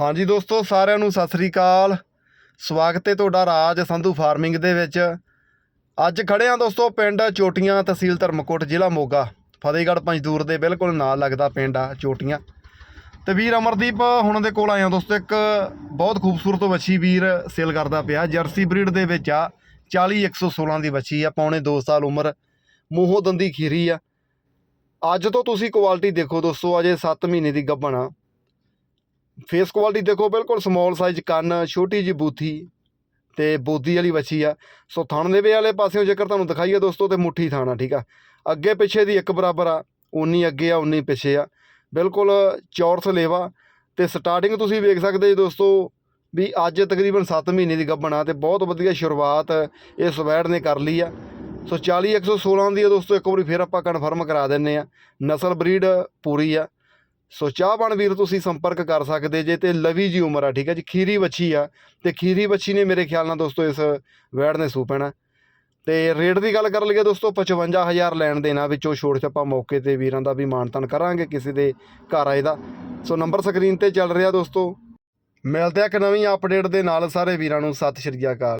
ਹਾਂਜੀ ਦੋਸਤੋ, ਸਾਰਿਆਂ ਨੂੰ ਸਤਿ ਸ੍ਰੀ ਅਕਾਲ। ਸਵਾਗਤ ਹੈ ਤੁਹਾਡਾ ਰਾਜ ਸੰਧੂ ਫਾਰਮਿੰਗ ਦੇ ਵਿੱਚ। ਅੱਜ ਖੜੇ ਆ ਦੋਸਤੋ, ਪਿੰਡ ਚੋਟੀਆਂ ਤਹਿਸੀਲ ਧਰਮਕੋਟ, ਜ਼ਿਲ੍ਹਾ ਮੋਗਾ। ਫਤਿਹਗੜ੍ਹ ਪੰਜਦੂਰ ਦੇ ਬਿਲਕੁਲ ਨਾਲ ਲੱਗਦਾ ਪਿੰਡ ਆ ਚੋਟੀਆਂ। ਤੇ ਵੀਰ ਅਮਰਦੀਪ, ਹੁਣ ਦੇ ਕੋਲ ਆਇਆ ਦੋਸਤੋ, ਇੱਕ ਬਹੁਤ ਖੂਬਸੂਰਤ ਵੱਛੀ ਵੀਰ ਸੇਲ ਕਰਦਾ ਪਿਆ। ਜਰਸੀ ਬਰੀਡ ਦੇ ਵਿੱਚ ਆ 40 116 ਦੀ ਵੱਛੀ ਆ, ਪੌਣੇ 2 ਸਾਲ ਉਮਰ, ਮੂੰਹੋਂ ਦੰਦੀ ਖੀਰੀ ਆ। ਅੱਜ ਤੋਂ ਤੁਸੀਂ ਕੁਆਲਿਟੀ ਦੇਖੋ ਦੋਸਤੋ, ਅਜੇ 7 ਮਹੀਨੇ ਦੀ ਗੱਭਣ ਆ। ਫੇਸ ਕੁਆਲਿਟੀ ਦੇਖੋ, ਬਿਲਕੁਲ ਸਮਾਲ ਸਾਈਜ਼ ਕੰਨ, ਛੋਟੀ ਜੀ ਬੂਥੀ ਤੇ ਬੋਦੀ ਵਾਲੀ ਵੱਛੀ ਆ। ਸੋ ਥਣ ਦੇ ਵੇ ਵਾਲੇ ਪਾਸਿਓਂ ਜੇਕਰ ਤੁਹਾਨੂੰ ਦਿਖਾਈਏ ਦੋਸਤੋ, ਤੇ ਮੁੱਠੀ ਥਾਣਾ, ਠੀਕ ਆ? ਅੱਗੇ ਪਿੱਛੇ ਦੀ ਇੱਕ ਬਰਾਬਰ ਆ ਉਨੀ ਅੱਗੇ ਆ ਉਨੀ ਪਿੱਛੇ ਆ। ਬਿਲਕੁਲ ਚੌਰਸ ਲੇਵਾ ਤੇ ਸਟਾਰਟਿੰਗ ਤੁਸੀਂ ਵੇਖ ਸਕਦੇ ਜੀ ਦੋਸਤੋ ਵੀ ਅੱਜ ਤਕਰੀਬਨ 7 ਮਹੀਨੇ ਦੀ ਗੱਭਣ ਆ ਤੇ ਬਹੁਤ ਵਧੀਆ ਸ਼ੁਰੂਆਤ ਇਹ ਸਵੈੜ ਨੇ ਕਰ ਲਈ ਆ। ਸੋ 40 116 ਦੀ ਆ ਦੋਸਤੋ, ਇੱਕ ਵਾਰੀ ਫਿਰ ਆਪਾਂ ਕਨਫਰਮ ਕਰਾ ਦਿੰਨੇ ਆ। ਨਸਲ ਬਰੀਡ ਪੂਰੀ ਆ। ਸੋ ਚਾਹਵਾਨ ਵੀਰ ਤੁਸੀਂ ਸੰਪਰਕ ਕਰ ਸਕਦੇ ਜੇ ਤੇ ਲਵੀ ਜੀ ਉਮਰ ਆ, ਠੀਕ ਹੈ ਜੀ, ਖੀਰੀ ਵੱਛੀ ਆ ਤੇ ਖੀਰੀ ਵੱਛੀ ਨੇ ਮੇਰੇ ਖਿਆਲ ਨਾਲ ਦੋਸਤੋ ਇਸ ਵੈੜ ਨੇ ਸੂ ਪੈਣਾ ਤੇ ਰੇਟ ਦੀ ਗੱਲ ਕਰ ਲਈਏ ਦੋਸਤੋ 55000 ਲੈਣ ਦੇਣਾ, ਵਿੱਚੋਂ ਛੋੜ ਛੱਪਾ ਮੌਕੇ ਤੇ ਵੀਰਾਂ ਦਾ ਵੀ ਮਾਨਤਨ ਕਰਾਂਗੇ ਕਿਸੇ ਦੇ ਘਰ ਆਏ ਦਾ। ਸੋ ਨੰਬਰ ਸਕਰੀਨ ਤੇ ਚੱਲ ਰਿਹਾ ਦੋਸਤੋ। ਮਿਲਦੇ ਆ ਇੱਕ ਨਵੀਂ ਅਪਡੇਟ ਦੇ ਨਾਲ ਸਾਰੇ ਵੀਰਾਂ ਨੂੰ, ਸਤਿ ਸ਼੍ਰੀ ਅਕਾਲ।